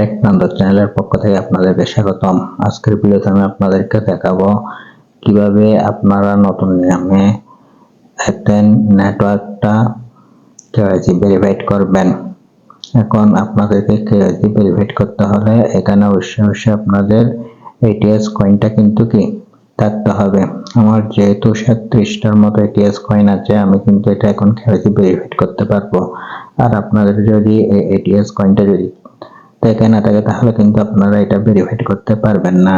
Take Nanda চ্যানেলের পক্ষ থেকে আপনাদেরকে স্বাগতম। আজকের ভিডিওতে আমি আপনাদেরকে দেখাবো কীভাবে আপনারা নতুন নামে একটা নেটওয়ার্কটা কেওয়াইসি ভেরিফাইড করবেন। এখন আপনাদেরকে কেওয়াইসি ভেরিফাইড করতে হলে এখানে অবশ্যই অবশ্যই আপনাদের এটিএস কয়েনটা কিন্তু কি থাকতে হবে। আমার যেহেতু সাতত্রিশটার মতো এটিএস কয়েন আছে, আমি কিন্তু এটা এখন কেওয়াইসি ভেরিফাইড করতে পারব। আর আপনাদের যদি এটিএস কয়েনটা যদি থেকে না থাকে তাহলে কিন্তু আপনারা এটা ভেরিফাইড করতে পারবেন না।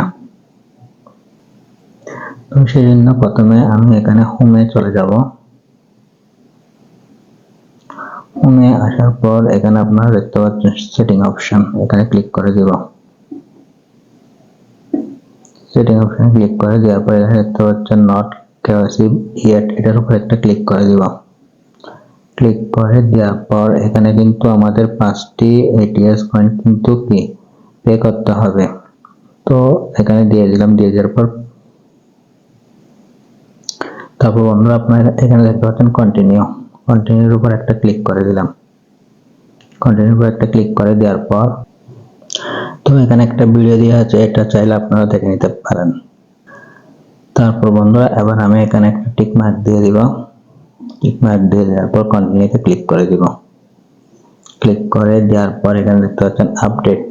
তো সেই জন্য প্রথমে আমি এখানে হোমে চলে যাব। হোমে আসার পর এখানে আপনারা দেখতে পাচ্ছেন সেটিং অপশন এখানে ক্লিক করে দিব। সেটিং অপশন ক্লিক করে দেওয়ার পর এখানে দেখতে পাচ্ছেন নট কেওয়াইসি ইয়েট এটার উপর একটা ক্লিক করে দিব। ক্লিক করে দেওয়ার পর এখানে কিন্তু আমাদের পাঁচটি এটিএস কয়েন কিন্তু কি পে করতে হবে। তো এখানে দিয়ে দিলাম, দিয়ে দেওয়ার পর তারপর বন্ধুরা আপনার এখানে দেখতে পাচ্ছেন কন্টিনিউ কন্টিনিউর উপর একটা ক্লিক করে দিলাম। কন্টিনিউর উপর একটা ক্লিক করে দেওয়ার পর তো এখানে একটা ভিডিও দেওয়া আছে, এটা চাইলে আপনারা দেখে নিতে পারেন। তারপর বন্ধুরা, এবার আমি এখানে একটা টিক মার্ক দিয়ে দিব। টিক মার্ক দিয়ে দেওয়ার পর কন্টিনিউতে ক্লিক করে দিব। ক্লিক করে দেওয়ার পর এখানে দেখতে পাচ্ছেন আপডেট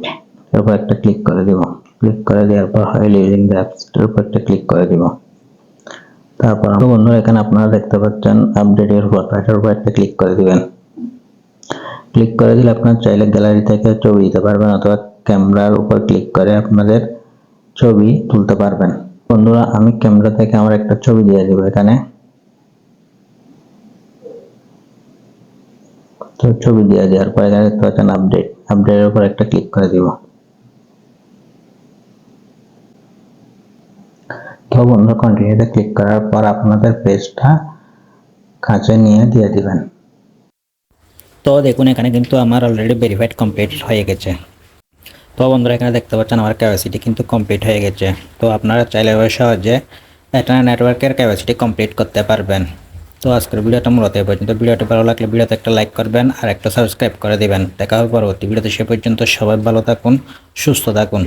এর উপর একটা ক্লিক করে দিব। ক্লিক করে দেওয়ার পর হাইল ইউজিং দ্য অ্যাপস এর উপর একটা ক্লিক করে দিব। তারপর বন্ধুরা এখানে আপনারা দেখতে পাচ্ছেন আপডেটের উপর এটার উপর একটা ক্লিক করে দিবেন। ক্লিক করে দিলে আপনার চাইলে গ্যালারি থেকে ছবি দিতে পারবেন অথবা ক্যামেরার উপর ক্লিক করে আপনাদের ছবি তুলতে পারবেন। বন্ধুরা, আমি ক্যামেরা থেকে আমার একটা ছবি দিয়ে দেবো এখানে। তো ছবি দিয়ে দেওয়ার পর দেখতে পাচ্ছেন আপডেট আপডেটের উপর একটা ক্লিক করে দিব। তো বন্ধু কন্টিনিউতে ক্লিক করার পর আপনাদের পেজটা কাছে নিয়ে দিয়ে দিবেন। তো দেখুন, এখানে কিন্তু আমার অলরেডি ভেরিফাইড কমপ্লিট হয়ে গেছে। তো বন্ধুরা, এখানে দেখতে পাচ্ছেন আমার ক্যাপাসিটি কিন্তু কমপ্লিট হয়ে গেছে। তো আপনারা চাইলে সহজে একটা নেটওয়ার্কের ক্যাপাসিটি কমপ্লিট করতে পারবেন। তো আজকের ভিডিওটা মূলত এই পর্যন্ত। ভিডিওটা ভালো লাগলে ভিডিওতে একটা লাইক করবেন আর একটা সাবস্ক্রাইব করে দেবেন। দেখা হবে পরবর্তী ভিডিওতে, সে পর্যন্ত সবাই ভালো থাকুন, সুস্থ থাকুন।